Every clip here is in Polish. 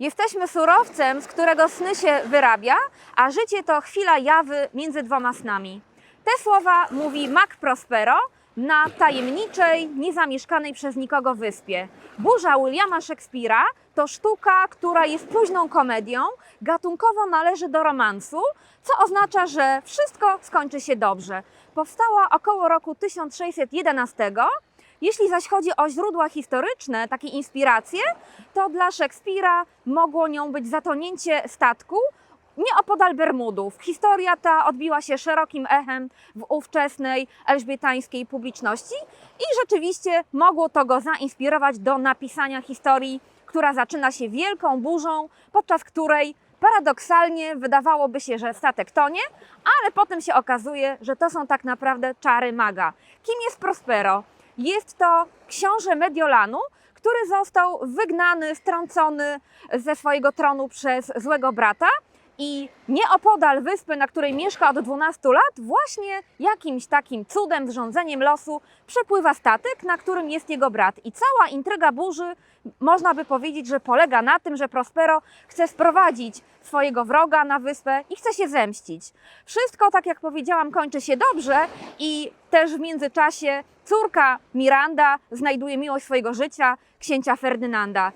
Jesteśmy surowcem, z którego sny się wyrabia, a życie to chwila jawy między dwoma snami. Te słowa mówi Mac Prospero na tajemniczej, niezamieszkanej przez nikogo wyspie. Burza Williama Shakespeare'a to sztuka, która jest późną komedią, gatunkowo należy do romansu, co oznacza, że wszystko skończy się dobrze. Powstała około roku 1611. Jeśli zaś chodzi o źródła historyczne, takie inspiracje, to dla Szekspira mogło nią być zatonięcie statku nieopodal Bermudów. Historia ta odbiła się szerokim echem w ówczesnej elżbietańskiej publiczności i rzeczywiście mogło to go zainspirować do napisania historii, która zaczyna się wielką burzą, podczas której paradoksalnie wydawałoby się, że statek tonie, ale potem się okazuje, że to są tak naprawdę czary maga. Kim jest Prospero? Jest to książę Mediolanu, który został wygnany, strącony ze swojego tronu przez złego brata. I nieopodal wyspy, na której mieszka od 12 lat, właśnie jakimś takim cudem, zrządzeniem losu, przepływa statek, na którym jest jego brat. I cała intryga burzy, można by powiedzieć, że polega na tym, że Prospero chce sprowadzić swojego wroga na wyspę i chce się zemścić. Wszystko, tak jak powiedziałam, kończy się dobrze i też w międzyczasie córka Miranda znajduje miłość swojego życia, księcia Ferdynanda.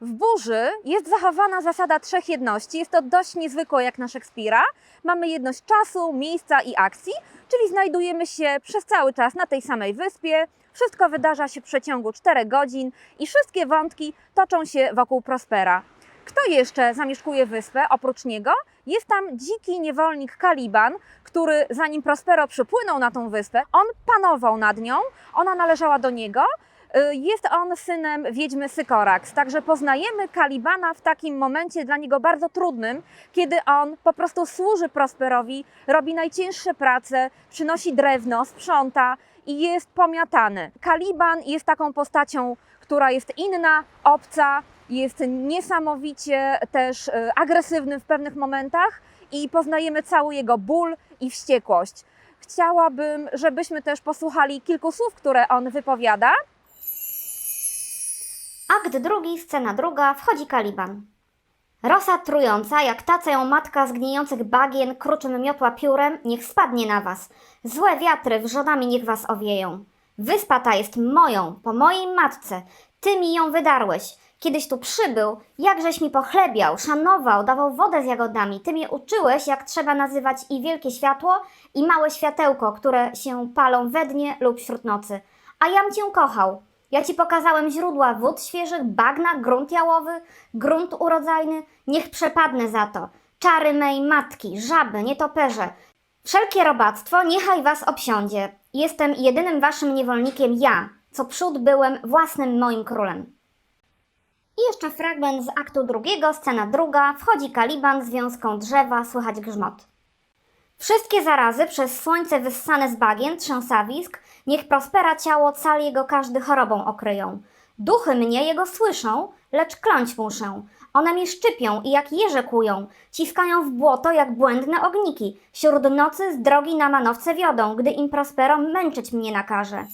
W burzy jest zachowana zasada trzech jedności. Jest to dość niezwykłe jak na Szekspira. Mamy jedność czasu, miejsca i akcji, czyli znajdujemy się przez cały czas na tej samej wyspie. Wszystko wydarza się w przeciągu 4 godzin i wszystkie wątki toczą się wokół Prospera. Kto jeszcze zamieszkuje wyspę oprócz niego? Jest tam dziki niewolnik Kaliban, który zanim Prospero przypłynął na tą wyspę, on panował nad nią, ona należała do niego. Y, Jest on synem wiedźmy Sykorax, także poznajemy Kalibana w takim momencie dla niego bardzo trudnym, kiedy on po prostu służy Prosperowi, robi najcięższe prace, przynosi drewno, sprząta i jest pomiatany. Kaliban jest taką postacią, która jest inna, obca, jest niesamowicie też y, agresywny w pewnych momentach i poznajemy cały jego ból i wściekłość. Chciałabym, żebyśmy też posłuchali kilku słów, które on wypowiada. Akt drugi, scena druga, wchodzi Kaliban. Rosa trująca, jak ta, co ją matka z gnijących bagien kruczym miotła piórem, niech spadnie na was. Złe wiatry wrzodami niech was owieją. Wyspa ta jest moją, po mojej matce. Ty mi ją wydarłeś. Kiedyś tu przybył, jakżeś mi pochlebiał, szanował, dawał wodę z jagodami. Ty mnie uczyłeś, jak trzeba nazywać i wielkie światło, i małe światełko, które się palą we dnie lub wśród nocy. A jam cię kochał. Ja ci pokazałem źródła wód świeżych, bagna, grunt jałowy, grunt urodzajny. Niech przepadnę za to. Czary mej matki, żaby, nietoperze. Wszelkie robactwo niechaj was obsiądzie. Jestem jedynym waszym niewolnikiem ja, co przód byłem własnym moim królem. I jeszcze fragment z aktu drugiego, scena druga. Wchodzi Kaliban z wiązką drzewa, słychać grzmot. Wszystkie zarazy przez słońce wyssane z bagien, trzęsawisk, niech prospera ciało cal jego każdy chorobą okryją. Duchy mnie jego słyszą, lecz kląć muszę. One mnie szczypią i jak jeże kują, ciskają w błoto jak błędne ogniki. Wśród nocy z drogi na manowce wiodą, gdy im prospero męczyć mnie nakaże.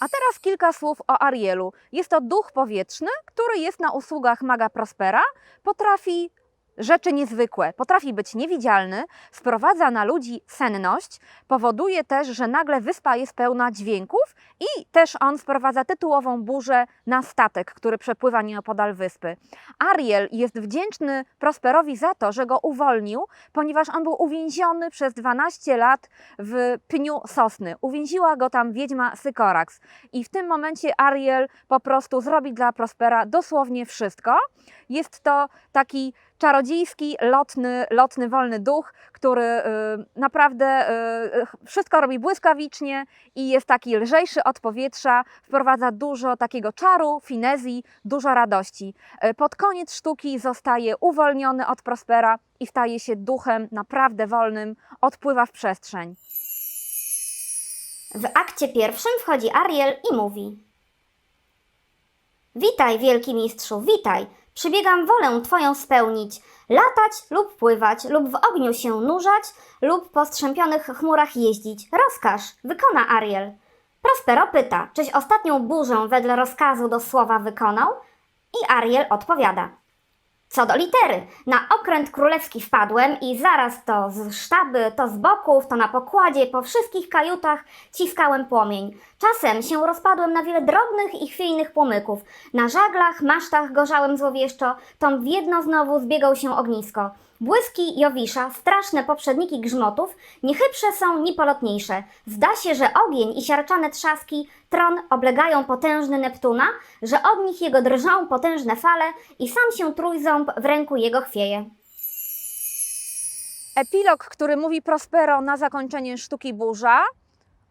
A teraz kilka słów o Arielu. Jest to duch powietrzny, który jest na usługach maga Prospera. Potrafi rzeczy niezwykłe, potrafi być niewidzialny, sprowadza na ludzi senność, powoduje też, że nagle wyspa jest pełna dźwięków i też on sprowadza tytułową burzę na statek, który przepływa nieopodal wyspy. Ariel jest wdzięczny Prosperowi za to, że go uwolnił, ponieważ on był uwięziony przez 12 lat w pniu sosny. Uwięziła go tam wiedźma Sykorax. I w tym momencie Ariel po prostu zrobi dla Prospera dosłownie wszystko. Jest to taki czarodziejski, lotny, lotny, wolny duch, który y, naprawdę y, wszystko robi błyskawicznie i jest taki lżejszy od powietrza, wprowadza dużo takiego czaru, finezji, dużo radości. Y, Pod koniec sztuki zostaje uwolniony od Prospera i staje się duchem naprawdę wolnym, odpływa w przestrzeń. W akcie pierwszym wchodzi Ariel i mówi: Witaj, wielki mistrzu, witaj. Przybiegam wolę Twoją spełnić. Latać lub pływać, lub w ogniu się nurzać, lub po strzępionych chmurach jeździć. Rozkaż, wykona Ariel. Prospero pyta, czyś ostatnią burzę wedle rozkazu do słowa wykonał? I Ariel odpowiada. Co do litery, na okręt królewski wpadłem i zaraz to z sztaby, to z boków, to na pokładzie, po wszystkich kajutach ciskałem płomień. Czasem się rozpadłem na wiele drobnych i chwiejnych płomyków. Na żaglach, masztach gorzałem złowieszczo, tom w jedno znowu zbiegał się ognisko. Błyski Jowisza, straszne poprzedniki grzmotów, nie chybsze są, ni polotniejsze. Zda się, że ogień i siarczane trzaski tron oblegają potężny Neptuna, że od nich jego drżą potężne fale i sam się trójząb w ręku jego chwieje. Epilog, który mówi Prospero na zakończenie sztuki burza,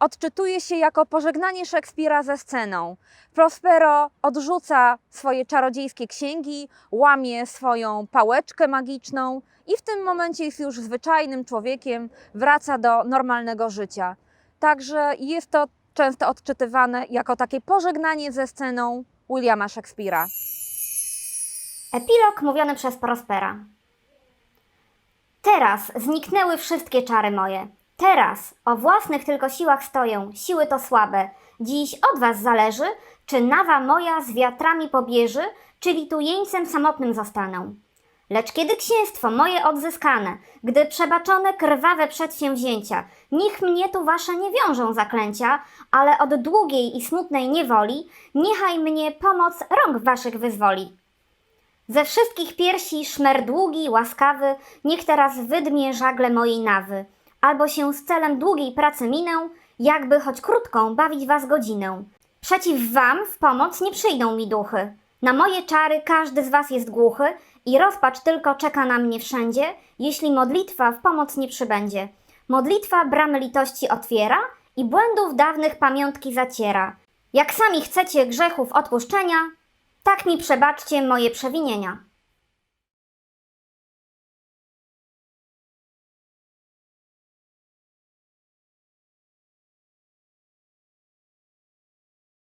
odczytuje się jako pożegnanie Szekspira ze sceną. Prospero odrzuca swoje czarodziejskie księgi, łamie swoją pałeczkę magiczną i w tym momencie jest już zwyczajnym człowiekiem, wraca do normalnego życia. Także jest to często odczytywane jako takie pożegnanie ze sceną Williama Szekspira. Epilog mówiony przez Prospera. Teraz zniknęły wszystkie czary moje. Teraz o własnych tylko siłach stoję, siły to słabe. Dziś od was zależy, czy nawa moja z wiatrami pobieży, czyli tu jeńcem samotnym zostanę. Lecz kiedy księstwo moje odzyskane, gdy przebaczone krwawe przedsięwzięcia, niech mnie tu wasze nie wiążą zaklęcia, ale od długiej i smutnej niewoli, niechaj mnie pomoc rąk waszych wyzwoli. Ze wszystkich piersi szmer długi, łaskawy, niech teraz wydmie żagle mojej nawy, albo się z celem długiej pracy minę, jakby choć krótką bawić was godzinę. Przeciw wam w pomoc nie przyjdą mi duchy. Na moje czary każdy z was jest głuchy i rozpacz tylko czeka na mnie wszędzie, jeśli modlitwa w pomoc nie przybędzie. Modlitwa bramy litości otwiera i błędów dawnych pamiątki zaciera. Jak sami chcecie grzechów odpuszczenia, tak mi przebaczcie moje przewinienia.